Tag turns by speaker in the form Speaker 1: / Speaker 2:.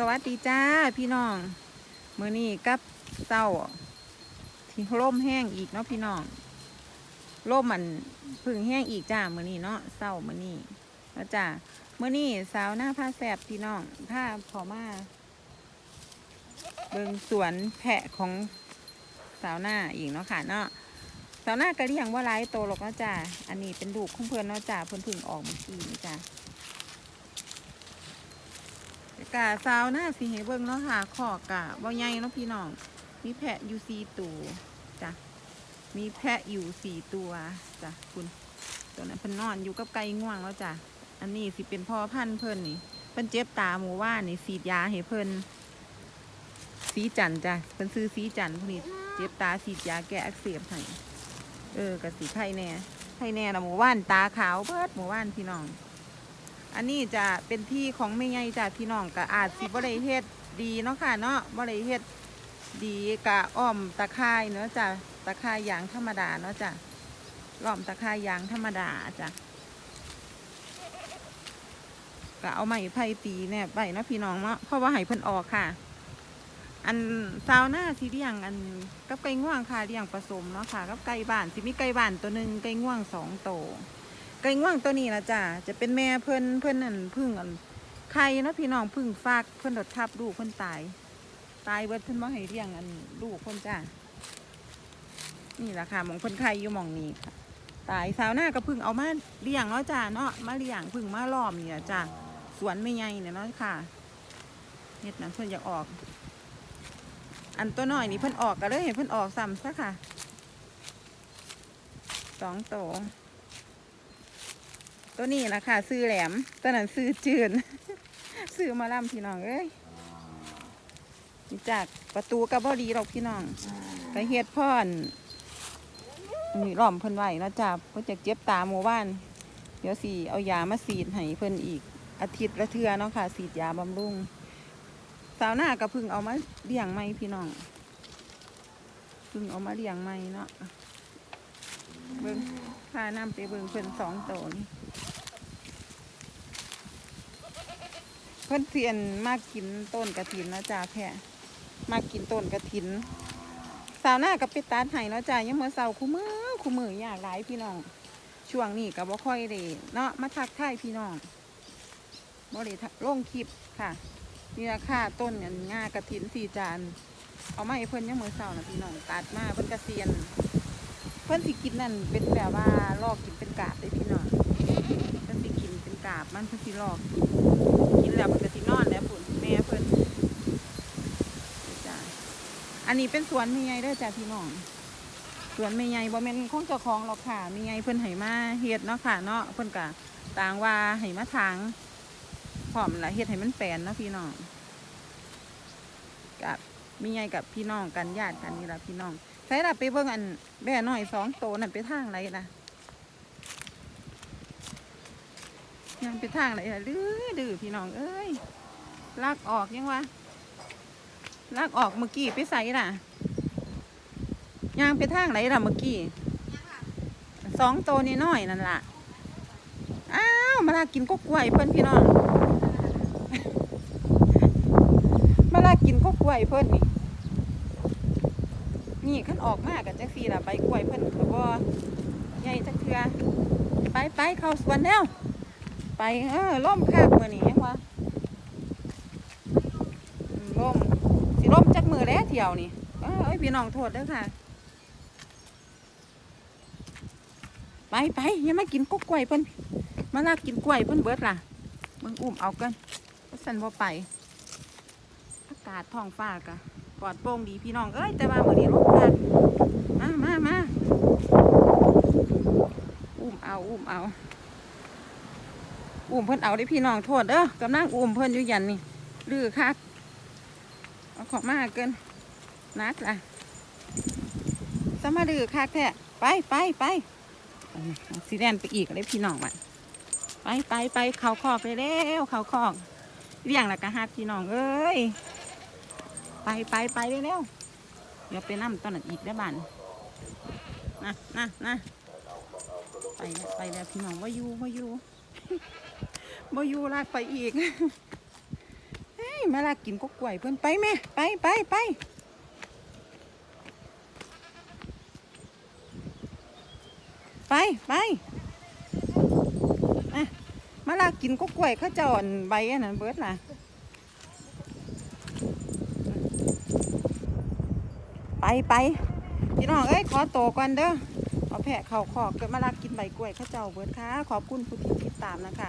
Speaker 1: สวัสดีจ้าพี่น้องมือนี้กับเศร้าที่ร่มแห้งอีกเนาะพี่น้องร่มมันพึ่งแห้งอีกจ้ามือนี้เนาะเศร้ามือนี้แล้วจ้ามือนี้สาวหน้าผ้าแสบพี่น้องผ้าพอมาเบิงสวนแพะของสาวหน้าอีกเนาะค่ะเนาะสาวหน้าก็เลี้ยงว่าไรโตหรอกเนาะจ้าอันนี้เป็นลูกของเพื่อนเนาะจ้าเพื่อนพึ่งออกเมื่อกี้นี่จ้า กะสาวหน้าสีให้เบิ่งเนาะค่ะขอกะบ่ใหญ่เนาะพี่น้อง มีแพะอยู่สี่ตัวจ้ะมีแพะอยู่สี่ตัวจ้ะคุณตัวนั้นเพิ่นนอนอยู่กับไก่ง่วงแล้วจ้ะอันนี้สิเป็นพ่อพันธุ์เพิ่นนี่เพิ่นเจ็บตาหมูว่านี่สีดยาให้เพิ่นสีจันจ้ะเพิ่นซื้อสีจันพวกนี้เจ็บตาสีดยาแก้อักเสบให้เออกะสีไข่แน่ไข่แน่ละหมูว่านตาขาวเบิดหมูว่านพี่น้อง อันนี้จะเป็นที่ของแม่ใหญ่จ้ะพี่น้องก็อาจสิบ่ได้เฮ็ดดีเนาะค่ะเนาะบ่ได้เฮ็ดดีกะอ้อมตะไคร้เนาะจ้ะตะไคร้ยางธรรมดาเนาะจ้ะล้อมตะไคร้ยางธรรมดาจ้ะก็เอาไม้ไผ่ตีเนี่ยไปเนาะพี่น้องเนาะเพราะว่าให้เพิ่นออกค่ะ อันซาวน้าสิเลี้ยงอันกับไก่ง่วงค่ะเลี้ยงผสมเนาะค่ะกับไก่บ้านสิมีไก่บ้านตัวหนึ่งไก่ง่วงสองตัว ไก่ง่วงตัวนี้ละจ้ะจะเป็นแม่เพิ่นเพิ่นนั่นพึ่งอันไข่เนาะพี่น้องพึ่งฟากเพิ่นดดทับลูกเพิ่นตาย ตายเบิดเพิ่นบ่ให้เลี้ยงอันลูกเพิ่นจ้ะนี่แหละค่ะมองเพิ่นไข่อยู่มองนี้ค่ะ ตายสาวหน้าก็พึ่งเอามาเลี้ยงเนาะจ้ะเนาะมาเลี้ยงพึ่งมาล้อมนี่ละจ้ะสวนไม่ใหญ่เนี่ยเนาะค่ะเฮ็ดนั้นเพิ่นอยากออก อันตัวน้อยนี่เพิ่นออกก็เลยเห็นเพิ่นออกซ้ำซะค่ะสองตัว ตัวนี้นะค่ะซื้อแหลมตัวนั้นซื้อจืนซื้อมาล่ำพี่น้องเอ้ยจากประตูกระบอดีหรอกพี่น้องไปเฮ็ดพ่อนนี่ล้อมเพิ่นไว้นะจ้าเพิ่นจะเจ็บตาหมู่บ้าน เดี๋ยวสีเอายามาสีดให้เพิ่นอีก อาทิตย์ละเทือเนาะค่ะ สีดยาบำรุงสาวหน้าก็เพึ่งเอามาเลี้ยงไม่พี่น้องพึ่งเอามาเลี้ยงไม่เนาะเบิ่งพาน้ำไปเบิ่งเพิ่นสองตัวนี่ เพื่อนเทียนมากกินต้นกระถินนะจ้าแพ่มากกินต้นกระถิน สาวหน้ากับไปตัดไห้นะจ้ายังเมื่อเสาร์คู่มือคู่มืออยากหลายพี่น้อง ช่วงนี้ก็บ่ค่อยได้เนาะมาทักทายพี่น้องบ่ได้ทักลงคลิปค่ะนี่ราคาต้นอันง่ากระถินสี่จานเอามาให้เพิ่อนยังเมื่อเสาร์นะพี่น้องตัดมาเพิ่อนกระเซียน เพิ่อนสิกินนั่นเป็นแบบว่าลอกกินเป็นกาบเลยพี่ กินเป็นกาบมันเพิ่นสิลอกกินแล้วมันก็สินอนแล้วปุ่นแม่เพิ่นจ้าอันนี้เป็นสวนมีไงเด้อจ้าพี่น้องสวนมีไงบ่แม่นของเจ้าของหรอกค่ะมีไงเพิ่นให้มาเฮ็ดเนาะค่ะเนาะเพิ่นก็ต่างว่าให้มาทางพร้อมละเฮ็ดให้มันแปลนเนาะพี่น้องกับมีไงกับพี่น้องกันญาติกันนี่ละพี่น้องใส่ละไปเบิ่งอันแบ่น้อยสองโตนั่นไปทางไรล่ะ ยังไปทางไหนล่ะดื้อดื้อพี่น้องเอ้ยลากออกยังวะลากออกเมื่อกี้ไปใส่น่ะยังไปทางไหนล่ะเมื่อกี้สองโตวนี่น้อยนั่นล่ะอ้าวมาลากินก็กล้วยเพิ่อนพี่น้องมาลากินก็กล้วยเพิ่อนนี่นี่ขั้นออกมากกันจังสีล่ะใบกล้วยเพิ่อนก็บ่าใหญ่จักเทือไปไปเข้าสวนแล้ว ไปเออล่มคักมือนี่ยังวะอืมล่มสิล่มจักมือแล้วเที่ยวนี่เอ้ยเอ้ยพี่น้องโทษเด้อค่ะ ไปไปยังมากินกกล้วยเพิ่นมาลากกินกล้วยเพิ่นเบิดล่ะเบิ่งอุ้มเอากันสันบ่ไปอากาศท้องฟ้ากะปลอดโปร่งดีพี่น้องเอ้ยแต่ว่ามือนี้ลมคักมามามาอุ้มเอาอุ้มเอา อุ้มเพิ่นเอาได้พี่น้องโทษเด้อกำลังอุ้มเพิ่นอยู่ยันนี่ลือคักเอาของมากเกินนักล่ะสมาดื้อคักแท้ไปไปไปสีแดนไปอีกเลยพี่น้องมันไปไปไปเขาคอกไปแล้วเขาคอกเลี้ยงแล้วก็ฮักพี่น้องเอ้ยไปไปไปเร็วเดี๋ยวไปนั่มตอนนั้นอีกได้บ้านนะนะนะไปแล้วไปแล้วพี่น้องว่าอยู่ว่าอยู่ บ่อยู่ลากไปอีกเอ้มาลากินก็กล้วยเพิ่อนไปแม่ไปไปไปไปไปมาลากินก็กล้วยเขาเจ้าอันใบอันนั้นเบิดล่ะไปไปพี่น้องเอ้ยขอโตก่อนเด้อ เอาแพะเข่าขอกเกิดมาลากกินใบกล้วยข้าเจ้าเบิดค่ะ ขอบคุณผู้ที่ติดตามนะคะ